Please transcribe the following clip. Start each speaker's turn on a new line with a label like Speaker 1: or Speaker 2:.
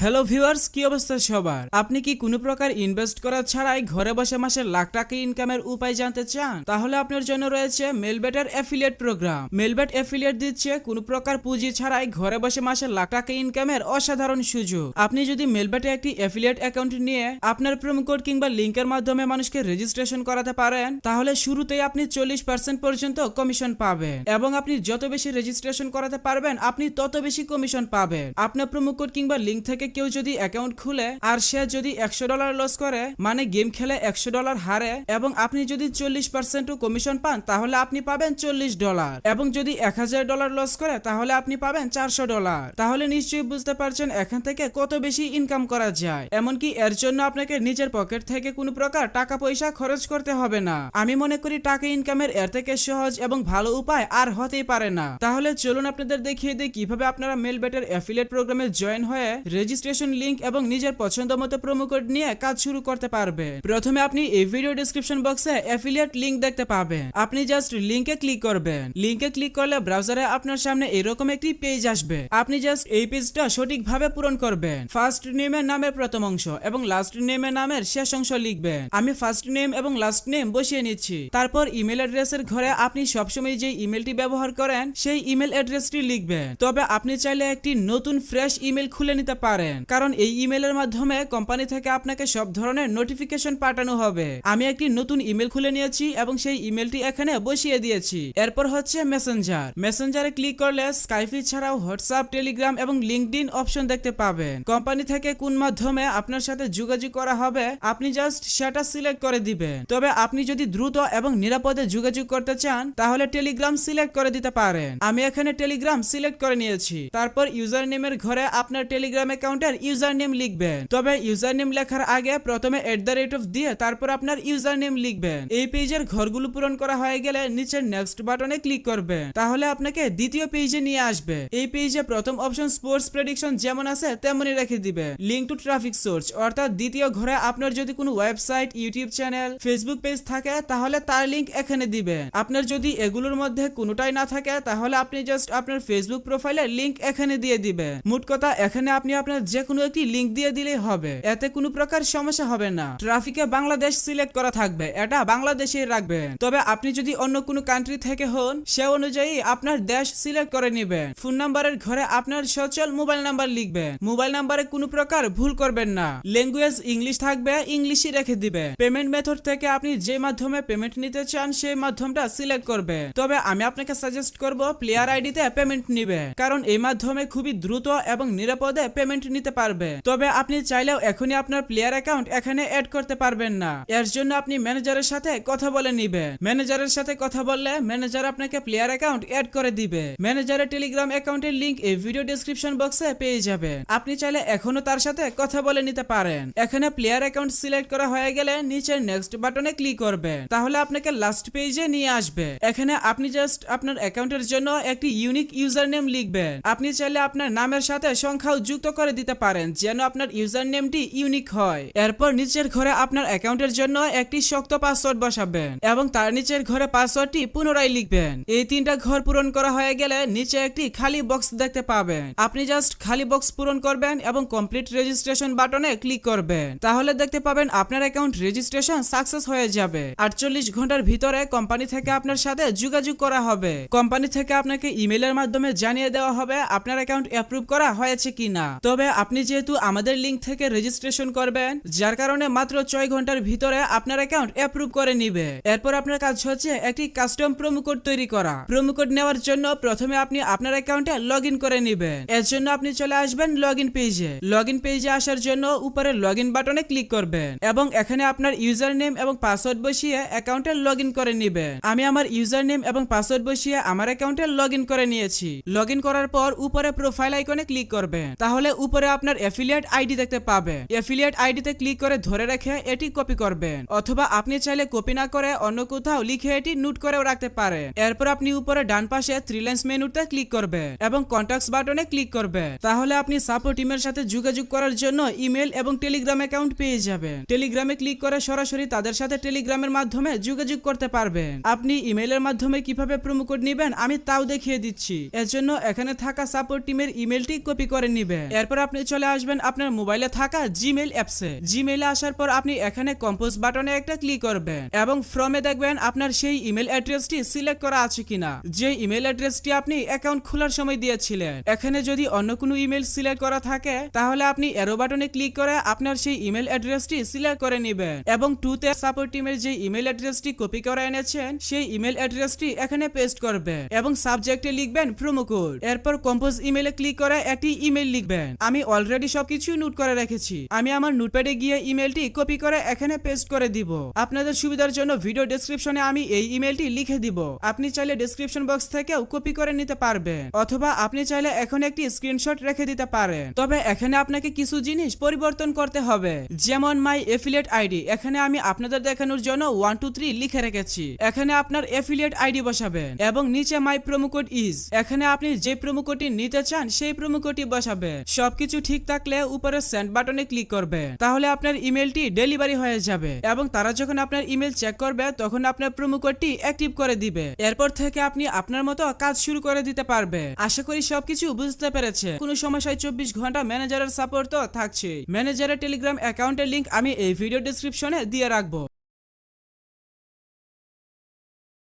Speaker 1: Hello viewers কি অবস্থা সবার? আপনি কি কোনো প্রকার ইনভেস্ট করা ছাড়াই ঘরে বসে মাসে লাখ টাকা ইনকামের উপায় জানতে চান? তাহলে আপনার জন্য রয়েছে মেলবেটের অ্যাফিলিয়েট প্রোগ্রাম মেলবেট অ্যাফিলিয়েট দিচ্ছে কোনো প্রকার পুঁজি ছাড়াই ঘরে বসে মাসে লাখ টাকা ইনকামের অসাধারণ সুযোগ। আপনি যদি মেলবেটে একটি অ্যাফিলিয়েট অ্যাকাউন্ট নিয়ে আপনার প্রোমো কোড কিংবা লিঙ্কের মাধ্যমে মানুষকে রেজিস্ট্রেশন করাতে পারেন, তাহলে শুরুতেই আপনি চল্লিশ পার্সেন্ট পর্যন্ত কমিশন পাবেন। এবং আপনি যত বেশি রেজিস্ট্রেশন করাতে পারবেন, আপনি তত বেশি কমিশন পাবেন। আপনার প্রোমো কোড কিংবা লিঙ্ক থেকে কেউ যদি অ্যাকাউন্ট খুলে আর সে যদি একশো ডলার লস করে মানে গেম খেলে একশো ডলার হারে এবং আপনি যদি চল্লিশ পার্সেন্ট কমিশন পান, তাহলে আপনি পাবেন চল্লিশ ডলার এবং যদি এক হাজার ডলার লস করে, তাহলে আপনি পাবেন চারশো ডলার তাহলে নিশ্চয়ই বুঝতে পারছেন এখান থেকে কত বেশি ইনকাম করা যায়। এমনকি এর জন্য আপনাকে নিজের পকেট থেকে কোনো প্রকার টাকা পয়সা খরচ করতে হবে না। আমি মনে করি টাকা ইনকামের এর থেকে সহজ এবং ভালো উপায় আর হতেই পারে না। তাহলে চলুন আপনাদের দেখিয়ে দিই কীভাবে আপনারা মেলবেটের অ্যাফিলিয়েট প্রোগ্রামে জয়েন হয়ে রেজিস্ট্রেশন লিংক এবং নিজের পছন্দ মতো প্রোমো কোড নিয়ে কাজ শুরু করতে পারবে। প্রথমে আপনি এই ভিডিও ডিসক্রিপশন বক্সে অ্যাফিলিয়েট লিংক দেখতে পাবেন। আপনি জাস্ট লিংকে ক্লিক করবেন। লিংকে ক্লিক করলে ব্রাউজারে আপনার সামনে এরকম একটি পেজ আসবে। আপনি জাস্ট এই পেজটা সঠিকভাবে পূরণ করবেন। ফার্স্ট নেমের নামের প্রথম অংশ এবং লাস্ট নেমের নামের শেষ অংশ লিখবেন। আমি ফার্স্ট নেম এবং লাস্ট নেম বসিয়ে নিচ্ছি। তারপর ইমেল অ্যাড্রেসের ঘরে আপনি সবসময় যে ইমেলটি ব্যবহার করেন, সেই ইমেল অ্যাড্রেসটি লিখবেন। তবে আপনি চাইলে একটি নতুন ফ্রেশ ইমেল খুলে নিতে পারেন। কারণ এই ইমেলের মাধ্যমে কোম্পানি থেকে আপনাকে সব ধরনের নোটিফিকেশন পাঠানো হবে। আমি একটি নতুন ইমেল খুলে নিয়েছি এবং সেই ইমেলটি এখানে বসিয়ে দিয়েছি। এরপর হচ্ছে মেসেঞ্জার মেসেঞ্জারে ক্লিক করলে স্কাইপি ছাড়াও হোয়াটসঅ্যাপ টেলিগ্রাম এবং লিঙ্কডিন অপশন দেখতে পাবেন। কোম্পানি থেকে কোন মাধ্যমে আপনার সাথে যোগাযোগ করা হবে, আপনি জাস্ট সেটা সিলেক্ট করে দিবেন। তবে আপনি যদি দ্রুত এবং নিরাপদে যোগাযোগ করতে চান, তাহলে টেলিগ্রাম সিলেক্ট করে দিতে পারেন। আমি এখানে টেলিগ্রাম সিলেক্ট করে নিয়েছি। তারপর ইউজার নেমের ঘরে আপনার টেলিগ্রাম অ্যাকাউন্টের ইউজার নেম লিখবেন। তবে ইউজার নেম লেখার আগে প্রথমে এট দ্য রেট অফ দিয়ে তারপর আপনার ইউজার নেম লিখবেন। এই পেজের ঘরগুলো পূরণ করা হয়ে গেলে নিচের নেক্সট বাটনে ক্লিক করবেন। তাহলে আপনাকে দ্বিতীয় পেজে নিয়ে আসবে। এই পেজে প্রথম অপশন স্পোর্টস প্রেডিকশন যেমন আছে তেমনই রেখে দিবে। লিঙ্ক টু ট্রাফিক সোর্স অর্থাৎ দ্বিতীয় ঘরে আপনার যদি কোনো website YouTube channel Facebook page থাকে, তাহলে তার লিঙ্ক এখানে দিবে। আপনার যদি এগুলোর মধ্যে কোনোটাই না থাকে, তাহলে আপনি জাস্ট আপনার ফেসবুক প্রোফাইলের লিঙ্ক এখানে দিয়ে দিবে। মোট কথা, এখানে আপনি আপনার যে কোনো একটি লিঙ্ক দিয়ে দিলেই হবে। এতে কোনো প্রকার সমস্যা হবে না। ট্রাফিকে বাংলাদেশ সিলেক্ট করা থাকবে। এটা বাংলাদেশেই রাখবেন। তবে আপনি যদি অন্য কোনো কান্ট্রি থেকে হন, সে অনুযায়ী আপনার দেশ সিলেক্ট করে নেবেন। ফোন নাম্বারের ঘরে আপনার সচল মোবাইল নাম্বার লিখবেন। মোবাইল নাম্বারে কোনো প্রকার ভুল করবেন না। ল্যাঙ্গুয়েজ ইংলিশ থাকবে ইংলিশই রেখে দিবে পেমেন্ট মেথড থেকে আপনি যে মাধ্যমে পেমেন্ট নিতে চান সেই মাধ্যমটা সিলেক্ট করবে তবে আমি আপনাকে সাজেস্ট করব প্লেয়ার আইডিতে পেমেন্ট নিবে কারণ এই মাধ্যমে খুবই দ্রুত এবং নিরাপদে পেমেন্ট নিতে পারবে। তবে আপনি চাইলেও এখনই আপনার প্লেয়ার অ্যাকাউন্ট এখানে অ্যাড করতে পারবেন না। এর জন্য আপনি ম্যানেজারের সাথে কথা বলে নিবেন। ম্যানেজারের সাথে কথা বললে ম্যানেজার আপনাকে প্লেয়ার অ্যাকাউন্ট অ্যাড করে দিবে। ম্যানেজারের টেলিগ্রাম অ্যাকাউন্টের লিংক এই ভিডিও ডেসক্রিপশন বক্সে পেয়ে যাবেন। আপনি চাইলে এখনও তার সাথে কথা বলে নিতে পারেন। এখানে প্লেয়ার অ্যাকাউন্ট সিলেক্ট করা হয়ে গেলে নিচের নেক্সট বাটনে ক্লিক করবেন। তাহলে আপনাকে লাস্ট পেজে নিয়ে আসবে। এখানে আপনি জাস্ট আপনার অ্যাকাউন্টের জন্য একটি ইউনিক ইউজার নেম লিখবেন। আপনি চাইলে আপনার নামের সাথে সংখ্যাও যুক্ত করে দিতে পারেন, যেন আপনার ইউজার নেমটি ইউনিক হয়। এরপর নিচের ঘরে আপনার অ্যাকাউন্টের জন্য একটি শক্ত পাসওয়ার্ড বসাবেন এবং তার নিচের ঘরে পাসওয়ার্ডটি পুনরায় লিখবেন। এই তিনটা ঘর পূরণ করা হয়ে গেলে নিচে একটি খালি বক্স দেখতে পাবেন। আপনি জাস্ট খালি বক্স পূরণ করবেন এবং কমপ্লিট রেজিস্ট্রেশন বাটনে ক্লিক করবেন। তাহলে দেখতে পাবেন আপনার অ্যাকাউন্ট রেজিস্ট্রেশন সাকসেস হয়ে যাবে। আটচল্লিশ ঘণ্টার ভিতরে কোম্পানি থেকে আপনার সাথে যোগাযোগ করা হবে। কোম্পানি থেকে আপনাকে ইমেলের মাধ্যমে জানিয়ে দেওয়া হবে আপনার অ্যাকাউন্ট অ্যাপ্রুভ করা হয়েছে কিনা। তবে আপনি যেহেতু আমাদের লিংক থেকে রেজিস্ট্রেশন করবেন, যার কারণে মাত্র ছয় ঘণ্টার ভিতরে আপনার অ্যাকাউন্ট অ্যাপ্রুভ করে নিবে। এরপর আপনার কাজ হচ্ছে একটি কাস্টম প্রোমো কোড তৈরি করা। প্রোমো কোড নেওয়ার জন্য প্রথমে আপনি আপনার অ্যাকাউন্টে লগ করে নিবেন। এর জন্য আপনি চলে আসবেন লগ পেজে লগ পেজে আসার জন্য উপরে লগ বাটনে ক্লিক করবেন এবং এখানে আপনার ইউজার নেম এবং পাসওয়ার্ড বসিয়ে অ্যাকাউন্টে লগ করে নিবেন। আমি আমার ইউজার নেম এবং পাসওয়ার্ড বসিয়ে আমার অ্যাকাউন্টে লগ করে নিয়েছি। লগ করার পর উপরে প্রোফাইল আইকনে ক্লিক করবেন। তাহলে উপরে আপনার অ্যাফিলিয়েট আইডি দেখতে পাবেন। অ্যাফিলিয়েট আইডিতে ক্লিক করে ধরে রেখে এটি কপি করবেন। অথবা আপনি চাইলে কপি না করে অন্য কোথাও লিখে এটি নোট করেও রাখতে পারেন। এরপর আপনি উপরে ডান পাশে থ্রি লাইন্স মেনুতে ক্লিক করবেন এবং কন্ট্যাক্টস বাটনে ক্লিক করবেন। তাহলে আপনি সাপোর্ট টিমের সাথে যোগাযোগ করার জন্য ইমেল এবং টেলিগ্রাম অ্যাকাউন্ট পেয়ে যাবেন। টেলিগ্রামে ক্লিক করে সরাসরি তাদের সাথে টেলিগ্রামের মাধ্যমে যোগাযোগ করতে পারবেন। আপনি ইমেলের মাধ্যমে কীভাবে প্রোমো কোড নেবেন আমি তাও দেখিয়ে দিচ্ছি। এর জন্য এখানে থাকা সাপোর্ট টিমের ইমেলটি কপি করে নিবেন। এরপর আপনি চলে আসবেন আপনার মোবাইলে থাকা জিমেইল অ্যাপসে জিমেইলে আসার পর আপনি এখানে কম্পোজ বাটনে একটা ক্লিক করবেন এবং ফ্রমে দেখবেন আপনার সেই ইমেল অ্যাড্রেসটি সিলেক্ট করা আছে কিনা। যে ইমেল অ্যাড্রেসটি আপনি অ্যাকাউন্ট খোলার সময় দিয়েছিলেন। এখানে যদি অন্য কোনো ইমেল সিলেক্ট করা থাকে, তাহলে আপনি এরো বাটনে ক্লিক করে আপনার সেই ইমেল অ্যাড্রেসটি সিলেক্ট করে নেবেন এবং টুতে সাপোর্ট টিমের যে ইমেল অ্যাড্রেসটি কপি করে এনেছেন, সেই ইমেল অ্যাড্রেসটি এখানে পেস্ট করবেন এবং সাবজেক্টে লিখবেন প্রোমো কোড এরপর কম্পোজ ইমেলে ক্লিক করে একটি ইমেল লিখবেন। আমি অলরেডি সবকিছু নোট করে রেখেছি। আমি আমার নোটপ্যাডে গিয়ে ইমেলটি কপি করে এখানে পেস্ট করে দিব। আপনাদের সুবিধার জন্য ভিডিও ডেসক্রিপশনে আমি এই ইমেলটি লিখে দিব। আপনি চাইলে ডেসক্রিপশন বক্স থেকেও কপি করে নিতে পারবেন, অথবা আপনি চাইলে এখন একটি স্ক্রিনশট রেখে দিতে পারেন। তবে এখানে আপনাকে কিছু জিনিস পরিবর্তন করতে হবে। যেমন মাই এফিলিয়েট আইডি এখানে আমি আপনাদের দেখানোর জন্য ওয়ান টু থ্রি লিখে রেখেছি। এখানে আপনার এফিলিয়েট আইডি বসাবেন এবং নিচে মাই প্রোমো কোড ইজ এখানে আপনি যে প্রোমো কোডটি নিতে চান সেই প্রোমো কোডটি বসাবেন। সবকিছু ঠিক থাকলে উপরে সেন্ড বাটনে ক্লিক করবেন তাহলে আপনার ইমেলটি ডেলিভারি হয়ে যাবে এবং তারা যখন আপনার ইমেল চেক করবে, তখন আপনার কোডটি অ্যাক্টিভ করে দিবে। এরপর থেকে আপনি আপনার মতো কাজ শুরু করে দিতে পারবে। আশা করি সবকিছু বুঝতে পেরেছে কোনো সমস্যায় চব্বিশ ঘণ্টা ম্যানেজারের সাপোর্ট তো থাকছে ম্যানেজারের টেলিগ্রাম অ্যাকাউন্টের লিঙ্ক আমি এই ভিডিও ডিসক্রিপশনে দিয়ে রাখব।